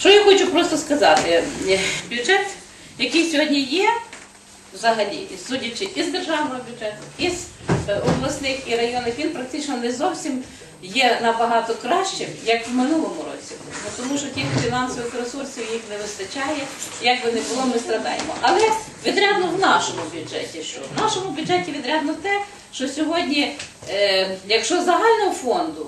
Що я хочу просто сказати? Е, Бюджет, який сьогодні є, взагалі, і судячи із державного бюджету, із е, обласних і районних, він практично не зовсім є набагато кращим, як в минулому році. Ну, тому що тих фінансових ресурсів їх не вистачає, як би не було, ми страдаємо. Але відрядно в нашому бюджеті, що в нашому бюджеті відрядно те, що сьогодні, е, якщо загального фонду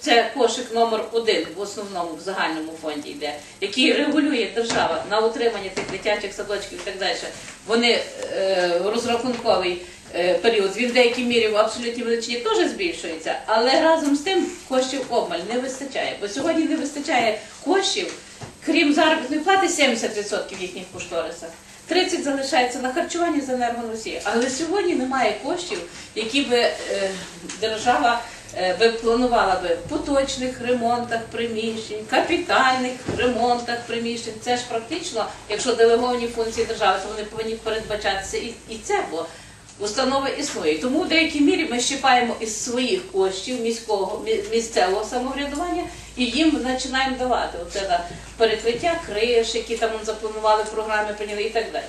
це кошик номер один в основному в загальному фонді йде, який регулює держава на утримання тих дитячих садочків і так далі. Вони е, розрахунковий е, період, він в деякій мірі в абсолютній величині теж збільшується, але разом з тим коштів обмаль не вистачає. Бо сьогодні не вистачає коштів, крім заробітної плати, 70% в їхніх кошторисах. 30 залишається на харчування за енергоносії. Але сьогодні немає коштів, які би е, держава е, би планувала би в поточних ремонтах приміщень, капітальних ремонтах приміщень. Це ж практично, якщо делеговані функції держави, то вони повинні передбачатися і, і це, бо установа існує. Тому в деякій мірі ми щипаємо із своїх коштів міського місцевого самоврядування і їм починаємо давати оце перекриття криш, які там запланували в програмі, прийняли і так далі.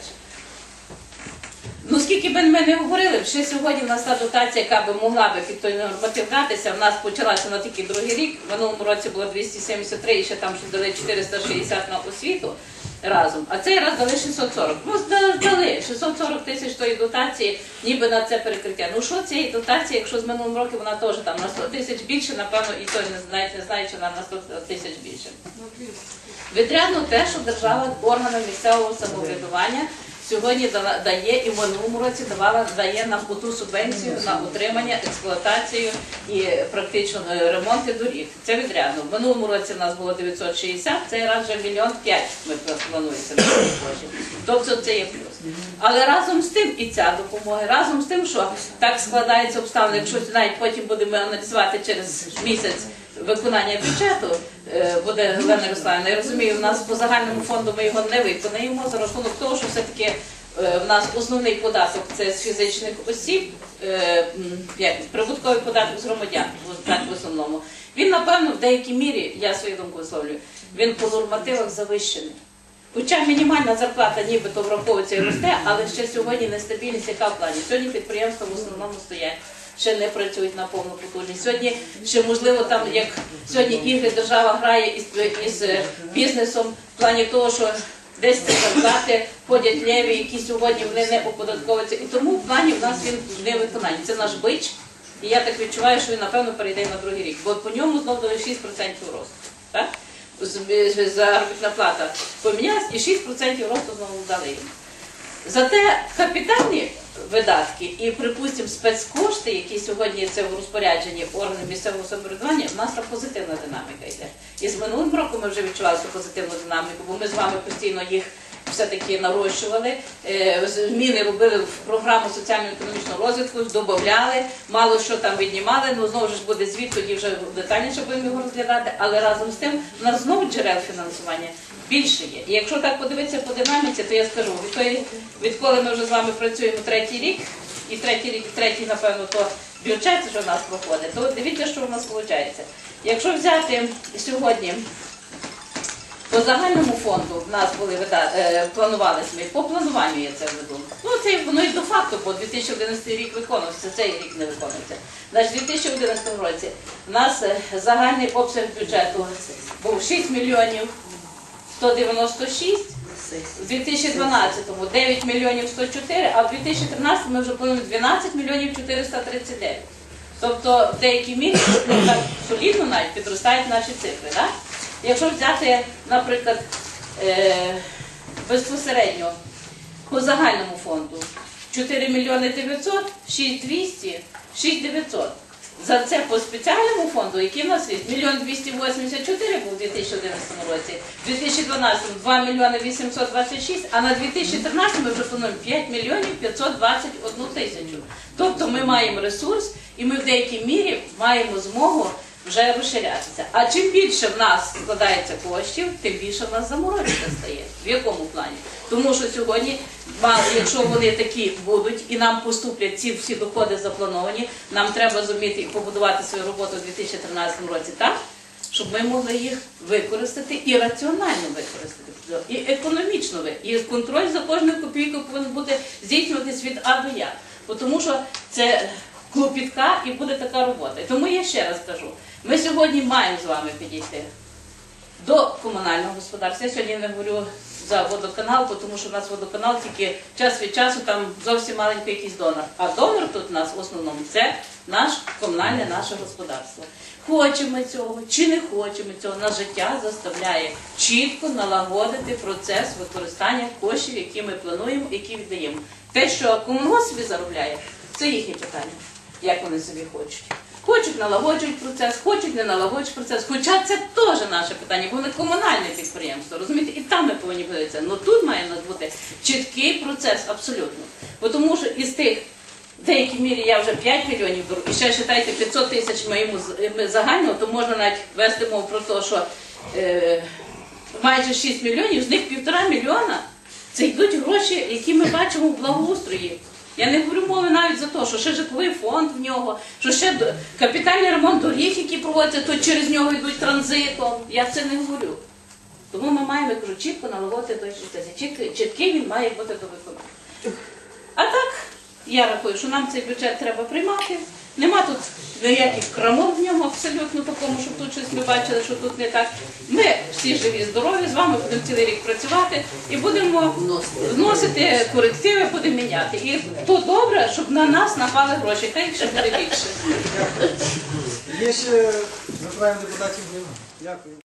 Ну, скільки би ми не говорили, ще сьогодні в нас та дотація, яка би могла би під той норматив датися, в нас почалася на тільки другий рік. В минулому році було 273 і ще там ще дали 460 на освіту разом. А цей раз дали 640. Ну, дали 640 тисяч тої дотації, ніби на це перекриття. Ну що цієї дотації, якщо з минулого року вона теж там на 100 тисяч більше, напевно, і той не знає, не знає, чи вона на 100 тисяч більше. Відрядно те, що держава органам місцевого самоврядування сьогодні дає і в минулому році давала дає нам ту субвенцію на утримання, експлуатацію і практично е, ремонти доріг. Це відрядно. В минулому році в нас було 960, цей раз вже мільйон п'ять ми планується. Тобто це є плюс. Але разом з тим і ця допомога, разом з тим, що так складається обставини, якщо навіть потім будемо аналізувати через місяць виконання бюджету е, буде Олена Руславівна. Я розумію, у нас по загальному фонду ми його не виконаємо за рахунок того, що все-таки е, в нас основний податок це з фізичних осіб, е, як прибутковий податок з громадян, так в основному. Він, напевно, в деякій мірі, я свою думку висловлюю, він по нормативах завищений. Хоча мінімальна зарплата нібито враховується і росте, але ще сьогодні нестабільність, яка в плані. Сьогодні підприємства в основному стоять, ще не працюють на повну потужність. Сьогодні ще можливо там, як сьогодні ігри держава грає із, із е, бізнесом в плані того, що десь ці зарплати ходять леві, які сьогодні вони не оподатковуються. І тому в плані в нас він не виконання. Це наш бич. І я так відчуваю, що він напевно перейде на другий рік, бо по ньому знову дали 6% росту. Так? З- Заробітна плата помінялась і 6% росту знову дали їм. Зате капітальні видатки і, припустимо, спецкошти, які сьогодні це в розпорядженні органів місцевого самоврядування, в нас там позитивна динаміка йде. І з минулим роком ми вже відчували цю позитивну динаміку, бо ми з вами постійно їх все-таки нарощували, е, зміни робили в програму соціально-економічного розвитку, додавали, мало що там віднімали, ну знову ж буде звіт, тоді вже детальніше будемо його розглядати, але разом з тим у нас знову джерел фінансування більше є. І якщо так подивитися по динаміці, то я скажу, відколи ми вже з вами працюємо третій рік, і третій рік, і третій, напевно, то бюджет що в нас проходить, то дивіться, що в нас виходить. Якщо взяти сьогодні по загальному фонду в нас були вида- е, планувалися ми по плануванню я це веду. Ну це воно і до факту, бо 2011 рік виконався, цей рік не виконався. Значить, у 2011 році в нас е, загальний обсяг бюджету був 6 мільйонів 196, в 2012-му 9 мільйонів 104, а в 2013 ми вже плануємо 12 мільйонів 439. Тобто в деякій мірі ну, солідно навіть підростають наші цифри. Да? Якщо взяти, наприклад, е, безпосередньо по загальному фонду 4 мільйони 900, 6 200, 6 900. За це по спеціальному фонду, який в нас є, мільйон 284 був у 2011 році, в 2012 2 мільйони 826, а на 2013 ми вже плануємо 5 мільйонів 521 тисячу. Тобто ми маємо ресурс і ми в деякій мірі маємо змогу вже розширятися. А чим більше в нас складається коштів, тим більше в нас заморочка стає. В якому плані? Тому що сьогодні, якщо вони такі будуть і нам поступлять ці всі доходи заплановані, нам треба зуміти і побудувати свою роботу у 2013 році так, щоб ми могли їх використати і раціонально використати, і економічно. І контроль за кожною копійкою повинен бути здійснюватись від А до Я. Тому що це клопітка і буде така робота. Тому я ще раз кажу: ми сьогодні маємо з вами підійти до комунального господарства. Я сьогодні не говорю за водоканал, тому що в нас водоканал тільки час від часу там зовсім маленький якийсь донор. А донор тут у нас в основному це наш комунальне наше господарство. Хочемо цього чи не хочемо цього, нас життя заставляє чітко налагодити процес використання коштів, які ми плануємо, які віддаємо. Те, що комунгос собі заробляє, це їхнє питання, як вони собі хочуть. Хочуть налагоджують процес, хочуть не налагоджують процес. Хоча це теж наше питання, бо вони комунальне підприємство, розумієте, і там ми повинні бути це. Ну тут має нас бути чіткий процес абсолютно. Бо тому що із тих в деякій мірі я вже 5 мільйонів беру, і ще вважайте 500 тисяч моєму з- ми то можна навіть вести мову про те, що е, майже 6 мільйонів, з них півтора мільйона це йдуть гроші, які ми бачимо в благоустрої. Я не говорю мови навіть за те, що ще житловий фонд в нього, що ще капітальний ремонт доріг, які проводяться, то через нього йдуть транзитом. Я це не говорю. Тому ми маємо, я кажу, чітко налагодити той. Чіткий, чіткий він має бути до виконання. А так, я рахую, що нам цей бюджет треба приймати. Нема тут ніяких крамов в ньому абсолютно такому, щоб тут щось ми бачили, що тут не так. Ми всі живі, здорові, з вами будемо цілий рік працювати і будемо вносити корективи, будемо міняти. І то добре, щоб на нас напали гроші, хай їх ще буде більше. Є ще запитання депутатів? Дякую.